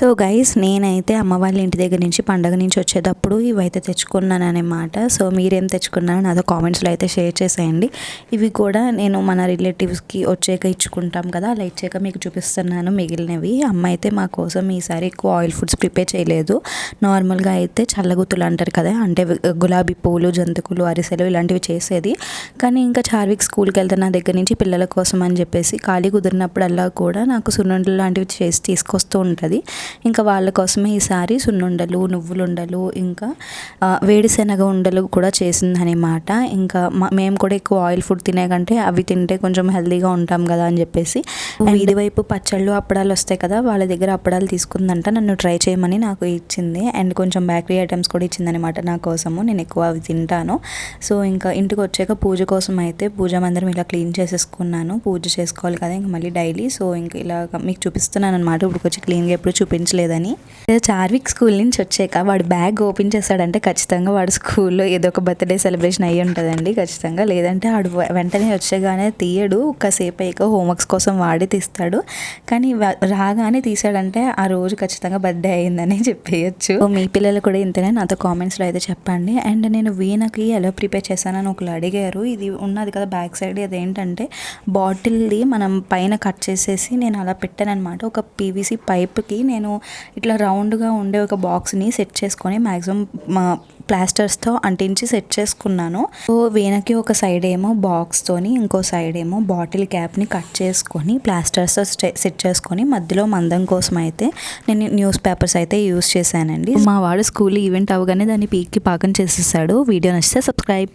So guys నేనైతే అమ్మ వాళ్ళ ఇంటి దగ్గర నుంచి పండగ నుంచి వచ్చేటప్పుడు ఇవైతే తెచ్చుకున్నాను సో మీరేం తెచ్చుకున్నారో నాతో కామెంట్స్లో అయితే షేర్ చేసేయండి. ఇవి కూడా నేను మన రిలేటివ్స్కి వచ్చాక ఇచ్చుకుంటాం కదా అలా ఇచ్చాక మీకు చూపిస్తున్నాను మిగిలినవి. అమ్మ అయితే మా కోసం ఈసారి ఎక్కువ ఆయిల్ ఫుడ్స్ ప్రిపేర్ చేయలేదు. నార్మల్గా అయితే చల్లగుత్తులు అంటారు కదా అంటే గులాబీ పూలు జంతుకులు అరిసెలు ఇలాంటివి చేసేది. కానీ ఇంకా చార్విక్ స్కూల్కి వెళ్తే నా దగ్గర నుంచి పిల్లల కోసం అని చెప్పేసి ఖాళీ కుదిరినప్పుడల్లా కూడా నాకు సున్నుండలు లాంటివి చేసి తీసుకొస్తూ ఉంటుంది. ఇంకా వాళ్ళ కోసమే ఈసారి సున్నుండలు నువ్వులుండలు ఇంకా వేడిశనగ ఉండలు కూడా చేసిందనమాట ఇంకా మేము కూడా ఎక్కువ ఆయిల్ ఫుడ్ తినే కంటే అవి తింటే కొంచెం హెల్తీగా ఉంటాం కదా అని చెప్పేసి. వీధి వైపు పచ్చళ్ళు అప్పడాలు వస్తాయి కదా వాళ్ళ దగ్గర అప్పడాలు తీసుకుందంట నన్ను ట్రై చేయమని నాకు ఇచ్చింది. అండ్ కొంచెం బేకరీ ఐటమ్స్ కూడా ఇచ్చిందనమాట నా కోసము నేను ఎక్కువ అవి తింటాను. సో ఇంకా ఇంటికి వచ్చాక పూజ కోసం అయితే పూజ మందిరం ఇలా క్లీన్ చేసేసుకున్నాను. పూజ చేసుకోవాలి కదా ఇంకా మళ్ళీ డైలీ. సో ఇంకా ఇలా మీకు చూపిస్తున్నాను అనమాట ఇప్పుడు వచ్చి క్లీన్గా ఎప్పుడు పంపించలేదని చార్విక్ స్కూల్ నుంచి వచ్చాక వాడు బ్యాగ్ ఓపెన్ చేస్తాడంటే ఖచ్చితంగా వాడు స్కూల్లో ఏదో ఒక బర్త్డే సెలబ్రేషన్ అయ్యి ఉంటుందండి ఖచ్చితంగా. లేదంటే వాడు వెంటనే వచ్చేగానే తీయడు ఒక్కసేపు అయ్యాక హోంవర్క్స్ కోసం వాడి తీస్తాడు. కానీ రాగానే తీసాడంటే ఆ రోజు ఖచ్చితంగా బర్త్డే అయ్యిందని చెప్పేయచ్చు. మీ పిల్లలు కూడా ఇంతనే నాతో కామెంట్స్లో అయితే చెప్పండి. అండ్ నేను వీణకి ఎలా ప్రిపేర్ చేశానని ఒకళ్ళు అడిగారు. ఇది ఉన్నది కదా బ్యాక్ సైడ్ అదేంటంటే బాటిల్ది మనం పైన కట్ చేసేసి నేను అలా పెట్టాను అనమాట ఒక పీవీసీ పైప్కి నేను ఇట్లా రౌండ్గా ఉండే ఒక బాక్స్ని సెట్ చేసుకొని మ్యాక్సిమం మా ప్లాస్టర్స్తో అంటించి సెట్ చేసుకున్నాను. సో వీణకి ఒక సైడ్ ఏమో బాక్స్తోని ఇంకో సైడ్ ఏమో బాటిల్ క్యాప్ని కట్ చేసుకొని ప్లాస్టర్స్తో సెట్ చేసుకొని మధ్యలో మందం కోసం అయితే నేను న్యూస్ పేపర్స్ అయితే యూస్ చేశానండి. మా వాడు స్కూల్ ఈవెంట్ అవగానే దాన్ని పీక్కి పాకం చేసేసాడు. వీడియో నచ్చితే సబ్స్క్రైబ్.